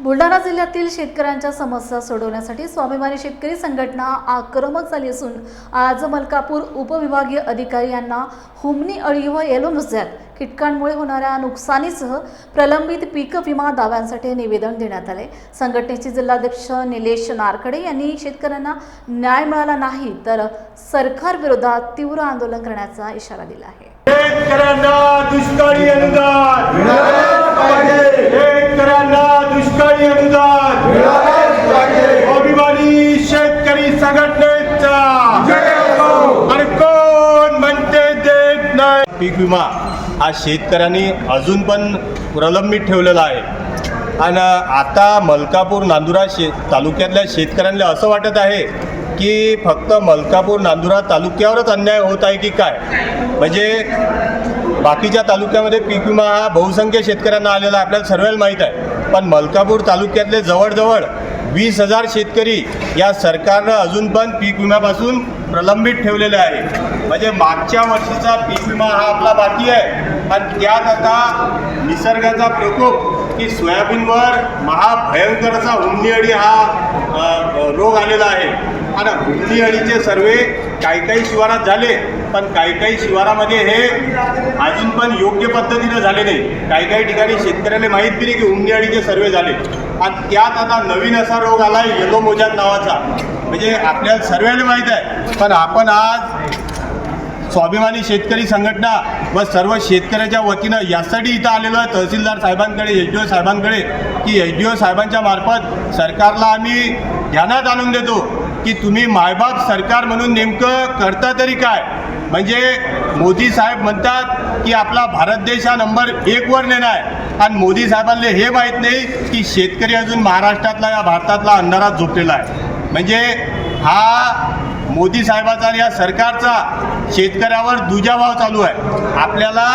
बुलढाणा जिल्ह्यातील शेतकऱ्यांच्या समस्या सोडवण्यासाठी स्वाभिमानी शेतकरी संघटना आक्रमक झाली असून आज मलकापूर उपविभागीय अधिकारी यांना हुमनी अळी व येलो नुझ्यात कीटकांमुळे होणाऱ्या नुकसानीसह प्रलंबित पीक विमा दाव्यांसाठी निवेदन देण्यात आले. संघटनेचे जिल्हाध्यक्ष निलेश नारकडे यांनी शेतकऱ्यांना न्याय मिळाला नाही तर सरकार विरोधात तीव्र आंदोलन करण्याचा इशारा दिला आहे शेतकऱ्यांना दुष्काळी अनुदान शेतकऱ्यांना दुष्काळी अनुदान अभिमानी शेतकरी संघटनेचा आणि कोण म्हणते देत नाही पीक विमा हा शेतकऱ्यांनी अजून पण प्रलंबित ठेवलेला आहे. आणि आता मलकापूर नांदुरा शे तालुक्यातल्या शेतकऱ्यांना असं वाटत आहे की फक्त मलकापूर नांदुरा तालुक्यावरच अन्याय होत आहे की काय? म्हणजे बाकीच्या तालुक्यामध्ये पीक विमा हा बहुसंख्य शेतकऱ्यांना आलेला आहे आपल्याला सर्वांना माहीत आहे. पण मलकापूर तालुक्यातले जवळजवळ वीस हजार शेतकरी या सरकारनं अजून पण पीक विम्यापासून प्रलंबित ठेवलेले आहे. म्हणजे मागच्या वर्षीचा पीक विमा हा आपला बाकी आहे. आणि त्यात आता निसर्गाचा प्रकोप की सोयाबीनवर महाभयंकर असा अळी हा रोग आलेला आहे. आणि हुंडी अळीचे सर्वे काही काही शिवारात झाले पण काही काही शिवारामध्ये हे अजून पण योग्य पद्धतीनं झाले नाही. काही काही ठिकाणी शेतकऱ्याला माहीत दिली की हुंडी अळीचे सर्वे झाले. आणि त्यात आता नवीन असा रोग आला आहे येलो मोजात नावाचा. म्हणजे आपल्याला सर्वांना माहीत आहे. पण आपण आज स्वाभिमानी शेतकरी संघटना व सर्व शेतकऱ्याच्या वतीनं यासाठी इथं आलेलो आहे तहसीलदार साहेबांकडे एच डी ओ साहेबांकडे की एच डी ओ साहेबांच्या मार्फत सरकारला आम्ही ध्यानात आणून देतो की तुम्ही मायबाप सरकार म्हणून नेमकं करता तरी काय? म्हणजे मोदी साहेब म्हणतात की आपला भारत देश हा नंबर एकवर नेणार आहे. आणि मोदी साहेबांना हे माहीत नाही की शेतकरी अजून महाराष्ट्रातला या भारतातला अंधारात झोपलेला आहे. म्हणजे हा मोदी साहेबाचा या सरकारचा शेतकऱ्यावर दुजाभाव चालू आहे. आपल्याला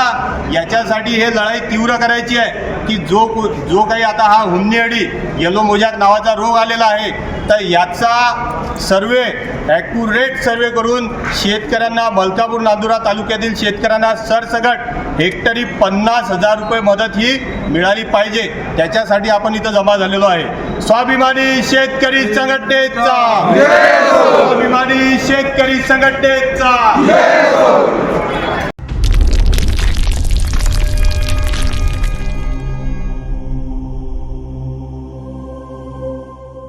याच्यासाठी हे लढाई तीव्र करायची आहे की जो जो काही आता हा हुमनेअडी येलो मोजाक नावाचा रोग आलेला आहे तर याचा सर्वे ॲक्युरेट सर्वे करून शेतकऱ्यांना मलकापूर नांदुरा तालुक्यातील शेतकऱ्यांना सरसगट हेक्टरी पन्नास हजार रुपये मदत ही मिळाली पाहिजे. त्याच्यासाठी आपण इथं जमा झालेलो आहे. स्वाभिमानी शेतकरी संघटनेचा. स्वाभिमानी शेतकरी संघटनेचा.